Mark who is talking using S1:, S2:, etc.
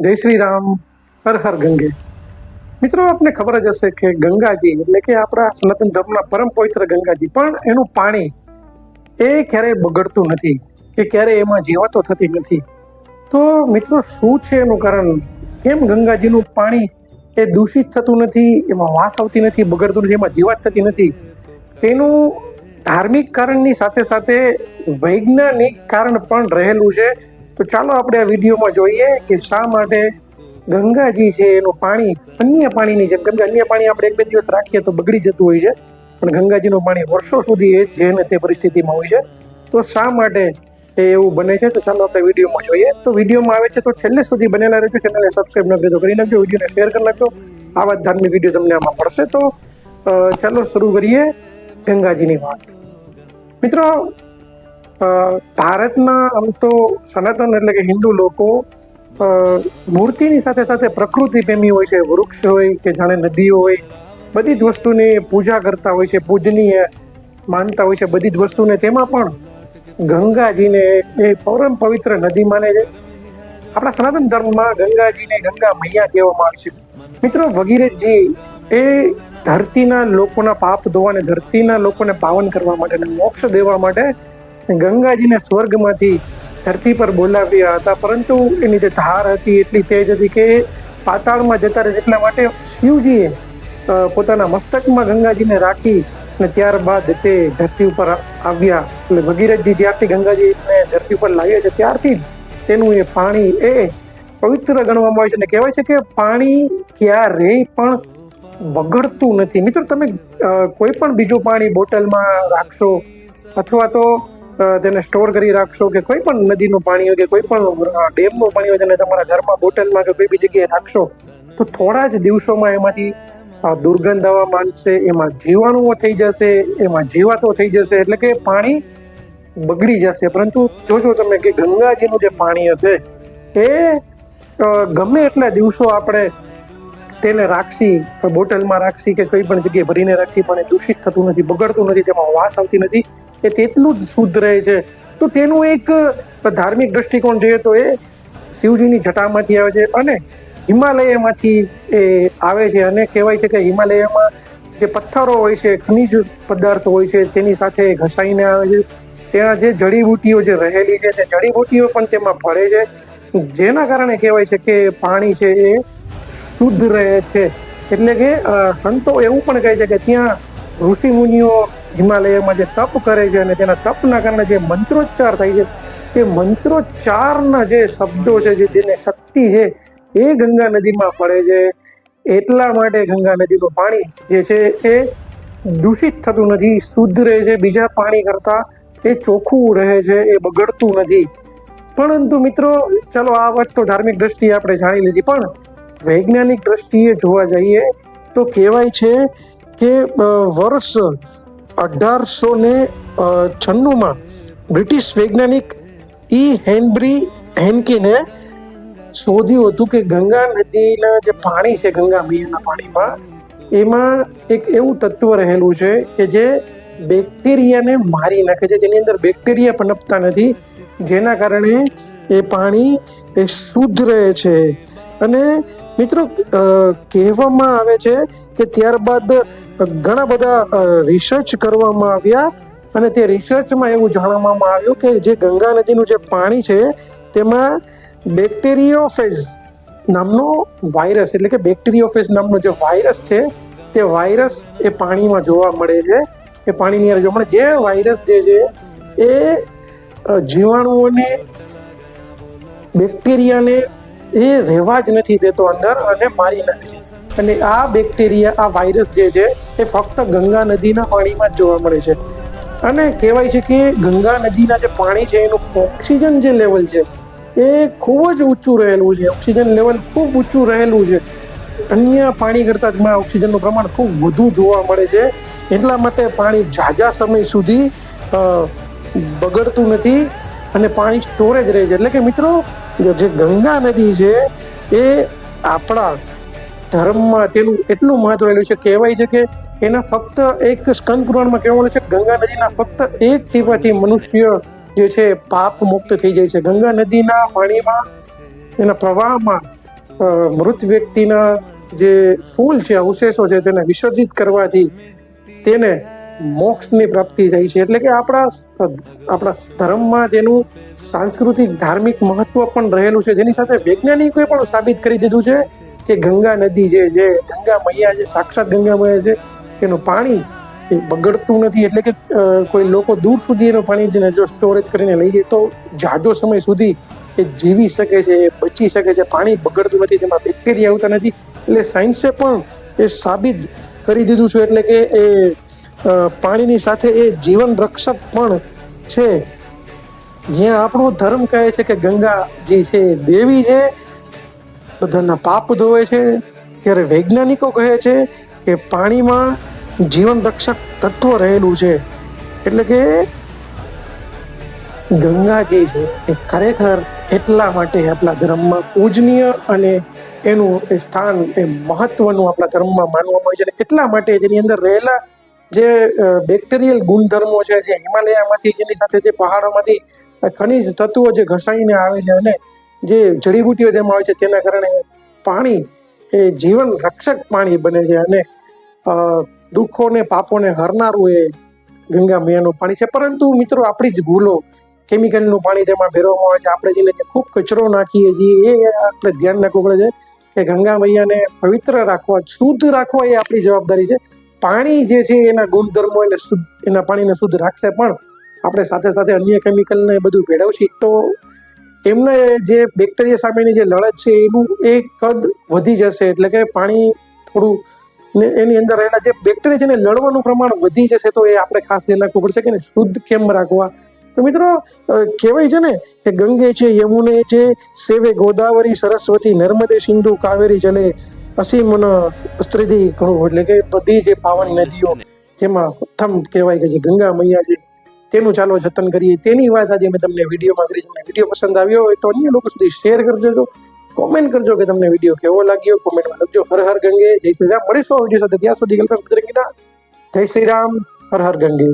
S1: જય શ્રી રામ, હર હર ગંગે. મિત્રો, આપને ખબર જ હશે કે ગંગાજી એટલે કે આપણા સનાતન ધર્મના પરમ પવિત્ર ગંગાજી, પણ એનું પાણી એ ક્યારેય બગડતું નથી કે ક્યારેય એમાં જીવાતો થતી નથી. તો મિત્રો, શું છે એનું કારણ? કેમ ગંગાજીનું પાણી એ દૂષિત થતું નથી, એમાં વાસ આવતી નથી, બગડતું નથી, એમાં જીવાત થતી નથી? તેનું ધાર્મિક કારણની સાથે સાથે વૈજ્ઞાનિક કારણ પણ રહેલું છે. તો ચાલો આપણે આ વિડીયોમાં જોઈએ કે શા માટે ગંગાજી છે એનું પાણી, અન્ય પાણીની જેમ, કેમ કે અન્ય પાણી આપણે એક બે દિવસ રાખીએ તો બગડી જતું હોય છે, પણ ગંગાજીનું પાણી વર્ષો સુધી એ જે ને તે પરિસ્થિતિમાં હોય છે. તો શા માટે એ એવું બને છે? તો ચાલો આપણે વિડીયોમાં જોઈએ. તો વિડીયોમાં આવે છે તો છેલ્લે સુધી બનેલા રહેજો. ચેનલને સબસ્ક્રાઈબ ન કરી તો કરી નાખજો. વિડીયોને શેર કરી નાખજો. આવા જ ધાર્મિક વીડિયો તમને આમાં પડશે તો ચાલો શરૂ કરીએ ગંગાજીની વાત. મિત્રો ભારતના આમ તો સનાતન એટલે કે હિન્દુ લોકો મૂર્તિની સાથે સાથે પ્રકૃતિ પ્રેમી હોય છે, વૃક્ષ હોય કે જાણે નદીઓ હોય, બધી જ વસ્તુની પૂજા કરતા હોય છે, પૂજનીય માનતા હોય છે, બધી જ વસ્તુને. તેમાં પણ ગંગાજીને એ પરમ પવિત્ર નદી માને છે. આપણા સનાતન ધર્મમાં ગંગાજીને ગંગા મૈયા કહેવામાં આવે છે. મિત્રો, ભગીરથજી, એ ધરતીના લોકોના પાપ ધોવાને, ધરતીના લોકોને પાવન કરવા માટે અને મોક્ષ દેવા માટે ગંગાજીને સ્વર્ગમાંથી ધરતી પર બોલાવ્યા હતા. પરંતુ એની જે ધાર હતી, એટલી તેજ હતી કે પાતાળમાં જતા રહે એટલા માટે શિવજીએ પોતાના મસ્તકમાં ગંગાજીને રાખી અને ત્યારબાદ તે ધરતી ઉપર આવ્યા. એટલે ભગીરથજી જ્યારથી ગંગાજીને ધરતી ઉપર લાવ્યા છે, ત્યારથી જ તેનું એ પાણી એ પવિત્ર ગણવામાં આવે છે. અને કહેવાય છે કે પાણી ક્યારેય પણ બગડતું નથી. મિત્રો, તમે કોઈ પણ બીજું પાણી બોટલમાં રાખશો અથવા તો તેને સ્ટોર કરી રાખશો કે કોઈ પણ નદીનું પાણી હોય કે કોઈ પણ ડેમનું પાણી હોય તેને તમારા ઘરમાં બોટલમાં કે કોઈ બી જગ્યાએ રાખશો, તો થોડા જ દિવસોમાં એમાંથી દુર્ગંધ આવવા માંડશે, એમાં જીવાણુઓ થઈ જશે, એમાં જીવાતો થઈ જશે, એટલે કે પાણી બગડી જશે. પરંતુ જોજો તમે કે ગંગાજીનું જે પાણી હશે, એ ગમે એટલા દિવસો આપણે તેને રાખશી, બોટલમાં રાખશી કે કોઈ પણ જગ્યાએ ભરીને રાખશી, પણ એ દૂષિત થતું નથી, બગડતું નથી, તેમાં વાસ આવતી નથી. એ તેટલું જ શુદ્ધ રહે છે. તો તેનું એક ધાર્મિક દ્રષ્ટિકોણ જોઈએ તો એ શિવજીની જટામાંથી આવે છે અને હિમાલયમાંથી એ આવે છે અને કહેવાય છે કે હિમાલયમાં જે પથ્થરો હોય છે, ખનિજ પદાર્થો હોય છે, તેની સાથે ઘસાઈને આવે છે. ત્યાં જે જડીબુટીઓ જે રહેલી છે, તે જડીબુટીઓ પણ તેમાં ભળે છે. જેના કારણે કહેવાય છે કે પાણી છે એ શુદ્ધ રહે છે. એટલે કે સંતો એવું પણ કહે છે કે ત્યાં ઋષિ મુનિઓ હિમાલયમાં જે તપ કરે છે અને તેના તપના કારણે જે મંત્રોચ્ચાર થાય છે, તે મંત્રોચ્ચારના જે શબ્દો છે, જે જેને શક્તિ છે, એ ગંગા નદીમાં પડે છે. એટલા માટે ગંગા નદીનું પાણી જે છે, એ દૂષિત થતું નથી, શુદ્ધ રહે છે. બીજા પાણી કરતાં એ ચોખ્ખું રહે છે, એ બગડતું નથી. પરંતુ મિત્રો, ચલો આ વાત તો ધાર્મિક દ્રષ્ટિએ આપણે જાણી લીધી, પણ વૈજ્ઞાનિક દ્રષ્ટિએ જોવા જઈએ તો કહેવાય છે કે વર્ષ અઢારસો ને છન્નુંમાં બ્રિટિશ વૈજ્ઞાનિક ઈ હેનબ્રી હેન્કીને શોધ્યું હતું કે ગંગા નદીના જે પાણી છે, ગંગા મૈયાના પાણીમાં, એમાં એક એવું તત્વ રહેલું છે કે જે બેક્ટેરિયાને મારી નાખે છે, જેની અંદર બેક્ટેરિયા પનપતા નથી, જેના કારણે એ પાણી એ શુદ્ધ રહે છે. અને મિત્રો કહેવામાં આવે છે કે ત્યારબાદ ઘણા બધા રિસર્ચ કરવામાં આવ્યા અને તે રિસર્ચમાં એવું જાણવામાં આવ્યું કે જે ગંગા નદીનું જે પાણી છે, તેમાં બેક્ટેરિયોફેઝ નામનો વાયરસ એટલે કે બેક્ટેરિયોફેઝ નામનો જે વાયરસ છે, તે વાયરસ એ પાણીમાં જોવા મળે છે. એ પાણીની અંદર જોવા મળે. જે વાયરસ જે છે, એ જીવાણુઓને બેક્ટેરિયાને એ રહેવા જ નથી દેતો અંદર અને મારી નાખે. છે અને આ બેક્ટેરિયા, આ વાયરસ જે છે, એ ફક્ત ગંગા નદીના પાણીમાં જ જોવા મળે છે. અને કહેવાય છે કે ગંગા નદીના જે પાણી છે, એનું ઓક્સિજન જે લેવલ છે, એ ખૂબ જ ઊંચું રહેલું છે. ઓક્સિજન લેવલ ખૂબ ઊંચું રહેલું છે. અન્ય પાણી કરતાં તેમાં ઓક્સિજનનું પ્રમાણ ખૂબ વધુ જોવા મળે છે. એટલા માટે પાણી ઝાઝા સમય સુધી બગડતું નથી. અને પાણી સ્ટોરેજ રહે છે. એટલે કે મિત્રો, જે ગંગા નદી છે, એ આપણા ધર્મમાં તેનું એટલું મહત્વ રહેલું છે, કહેવાય છે કે એના ફક્ત એક સ્કંદ પુરાણમાં કહેવામાં છે ગંગા નદીના ફક્ત એક ટીપાથી મનુષ્ય જે છે, પાપ મુક્ત થઈ જાય છે. ગંગા નદીના પાણીમાં, એના પ્રવાહમાં મૃત વ્યક્તિના જે ફૂલ છે, અવશેષો છે, તેને વિસર્જિત કરવાથી તેને મોક્ષની પ્રાપ્તિ થઈ છે એટલે કે આપણા આપણા ધર્મમાં તેનું સાંસ્કૃતિક, ધાર્મિક મહત્વ પણ રહેલું છે, જેની સાથે વૈજ્ઞાનિકોએ પણ સાબિત કરી દીધું છે કે ગંગા નદી છે જે ગંગા મૈયા જે, સાક્ષાત ગંગા મૈયા છે એનું પાણી એ બગડતું નથી. એટલે કે કોઈ લોકો દૂર સુધી એનું પાણી જેને જો સ્ટોરેજ કરીને લઈ જાય, તો જાજો સમય સુધી એ જીવી શકે છે બચી શકે છે. પાણી બગડતું નથી, તેમાં બેક્ટેરિયા આવતા નથી. એટલે સાયન્સે પણ એ સાબિત કરી દીધું છે, એટલે કે એ પાણીની સાથે એ જીવન રક્ષક પણ છે. જ્યાં આપણો ધર્મ કહે છે કે ગંગા જે છે દેવી છે, બધાના પાપ ધોવે છે. ત્યારે વૈજ્ઞાનિકો કહે છે કે પાણીમાં જીવન રક્ષક તત્વ રહેલું છે. એટલે કે ગંગા જે છે એ ખરેખર એટલા માટે આપણા ધર્મમાં પૂજનીય અને એનું એ સ્થાન એ મહત્વનું આપણા ધર્મમાં માનવામાં આવે છે. એટલા માટે જેની અંદર રહેલા જે બેક્ટેરિયલ ગુણધર્મો છે, જે હિમાલયામાંથી, જેની સાથે જે પહાડોમાંથી ખનિજ તત્વો જે ઘસાઈને આવે છે અને જે જડીબુટીઓ તેમાં આવે છે, તેના કારણે પાણી એ જીવન રક્ષક પાણી બને છે અને દુઃખોને, પાપોને હરનારું એ ગંગા મૈયાનું પાણી છે. પરંતુ મિત્રો, આપણી જ ભૂલો, કેમિકલનું પાણી તેમાં ભેરવામાં આવે છે. આપણે જેને ખૂબ કચરો નાખીએ છીએ, એ આપણે ધ્યાન રાખવું પડે છે કે ગંગા મૈયાને પવિત્ર રાખવા, શુદ્ધ રાખવા એ આપણી જવાબદારી છે. પાણી જે છે એના ગુણધર્મો એને શુદ્ધ એના પાણીને શુદ્ધ રાખશે. પણ આપણે સાથે સાથે અન્ય કેમિકલને બધું ભેળવશી. તો એમને જે બેક્ટેરિયા સામેની જે લડત છે, એનું એ કદ વધી જશે. એટલે કે પાણી થોડું ને એની અંદર રહેલા જે બેક્ટેરિયા છે લડવાનું પ્રમાણ વધી જશે. તો એ આપણે ખાસ ધ્યાન રાખવું પડશે કે શુદ્ધ કેમ રાખવા. તો મિત્રો કહેવાય છે ને કે ગંગે છે, યમુને છે, સેવે ગોદાવરી, સરસ્વતી, નર્મદે સિંધુ, કાવેરી જલે. અસીમન સ્ત્રીજી ઘણું એટલે કે બધી જે પાવન નદીઓ જેમાં પ્રથમ કહેવાય કે જે ગંગા મૈયા છે તેનું ચાલો જતન કરીએ. તેની વાત આજે મેં તમને વિડીયોમાં કરી. તમને વીડિયો પસંદ આવ્યો હોય તો અન્ય લોકો સુધી શેર કરજો. કોમેન્ટ કરજો કે તમને વીડિયો કેવો લાગ્યો. કોમેન્ટમાં લખજો હર હર ગંગે. જય શ્રી રામ. મળીશું વીડિયો સાથે. ત્યાં સુધી કલ્પના જય શ્રી રામ. હર હર ગંગે.